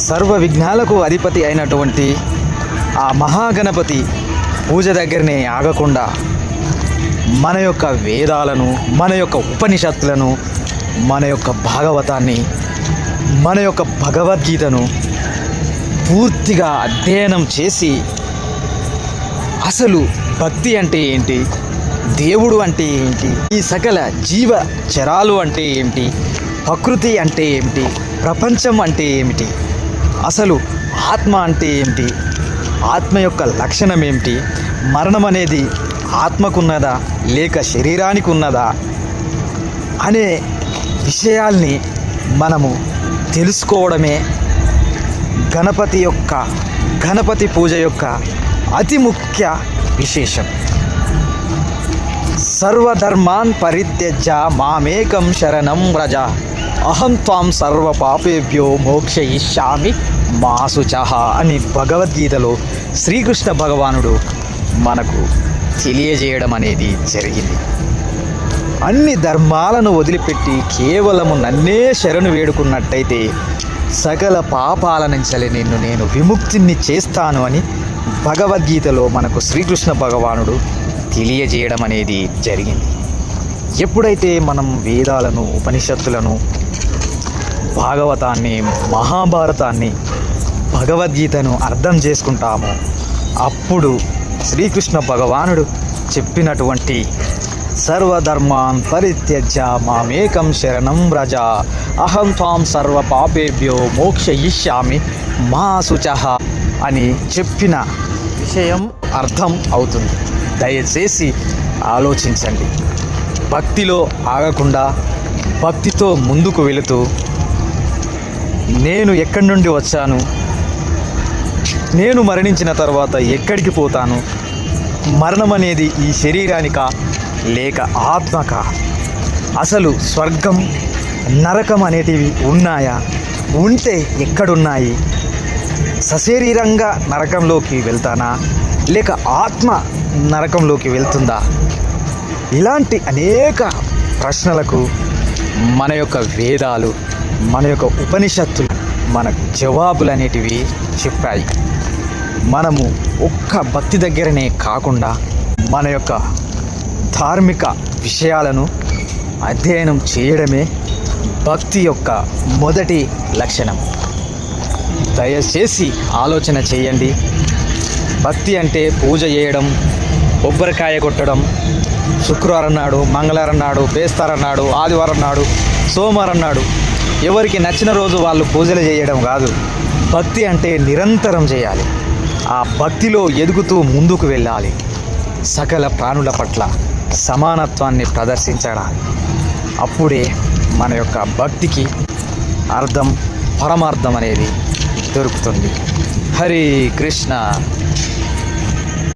సర్వ విఘ్నాలకు అధిపతి అయినటువంటి ఆ మహాగణపతి పూజ దగ్గరనే ఆగకుండా మన యొక్క వేదాలను మన యొక్క ఉపనిషత్తులను మన యొక్క భాగవతాన్ని మన యొక్క భగవద్గీతను పూర్తిగా అధ్యయనం చేసి అసలు భక్తి అంటే ఏంటి? దేవుడు అంటే ఏంటి? ఈ సకల జీవ చరాలు అంటే ఏంటి? ప్రకృతి అంటే ఏమిటి ప్రపంచం అంటే ఏమిటి అసలు ఆత్మ అంటే ఏమిటి? ఆత్మ యొక్క లక్షణం ఏమిటి? మరణం అనేది ఆత్మకున్నదా? లేక శరీరానికి ఉన్నదా అనే విషయాల్ని మనము తెలుసుకోవడమే గణపతి యొక్క గణపతి పూజ యొక్క అతి ముఖ్య విశేషం. సర్వధర్మాన్ పరిత్యజ్య మామేకం శరణం వ్రజ. అహం త్వాం సర్వ పాపేభ్యో మోక్షయిష్యామి మాసుచహ అని భగవద్గీతలో శ్రీకృష్ణ భగవానుడు మనకు తెలియజేయడం అనేది జరిగింది. అన్ని ధర్మాలను వదిలిపెట్టి కేవలము నన్నే శరణు వేడుకున్నట్టయితే సకల పాపాల నుంచలే నిన్ను నేను విముక్తిని చేస్తాను అని భగవద్గీతలో మనకు శ్రీకృష్ణ భగవానుడు తెలియజేయడం అనేది జరిగింది. ఎప్పుడైతే మనం వేదాలను ఉపనిషత్తులను భాగవతాన్ని మహాభారతాన్ని భగవద్గీతను అర్థం చేసుకుంటామో అప్పుడు శ్రీకృష్ణ భగవానుడు చెప్పినటువంటి సర్వధర్మాన్ పరిత్యజ్య మామేకం శరణం రజ అహం త్వాం సర్వ పాపేభ్యో మోక్షయిష్యామి మా శుచః అని చెప్పిన విషయం అర్థం అవుతుంది. దయచేసి ఆలోచించండి. భక్తిలో ఆగకుండా భక్తితో ముందుకు వెళుతూ నేను ఎక్కడి నుండి వచ్చాను? నేను మరణించిన తర్వాత ఎక్కడికి పోతాను? మరణం అనేది ఈ శరీరానికా? లేక ఆత్మక? అసలు స్వర్గం నరకం అనేటివి ఉన్నాయా? ఉంటే ఎక్కడున్నాయి? సశరీరంగా నరకంలోకి వెళ్తానా? లేక ఆత్మ నరకంలోకి వెళ్తుందా? ఇలాంటి అనేక ప్రశ్నలకు మన యొక్క వేదాలు మన యొక్క ఉపనిషత్తులు మనకు జవాబులు అనేటివి చెప్పాయి. మనము ఒక్క భక్తి దగ్గరనే కాకుండా మన యొక్క ధార్మిక విషయాలను అధ్యయనం చేయడమే భక్తి యొక్క మొదటి లక్షణం. దయచేసి ఆలోచన చేయండి. భక్తి అంటే పూజ చేయడం కొబ్బరికాయ కొట్టడం శుక్రవారం నాడు మంగళవారం నాడు బేస్తారం నాడు ఆదివారం నాడు సోమవారం నాడు ఎవరికి నచ్చిన రోజు వాళ్ళు పూజలు చేయడం కాదు. భక్తి అంటే నిరంతరం చేయాలి. ఆ భక్తిలో ఎదుగుతూ ముందుకు వెళ్ళాలి. సకల ప్రాణుల పట్ల సమానత్వాన్ని ప్రదర్శించడాలి. అప్పుడే మన యొక్క భక్తికి అర్థం పరమార్థం అనేది దొరుకుతుంది. హరి కృష్ణ.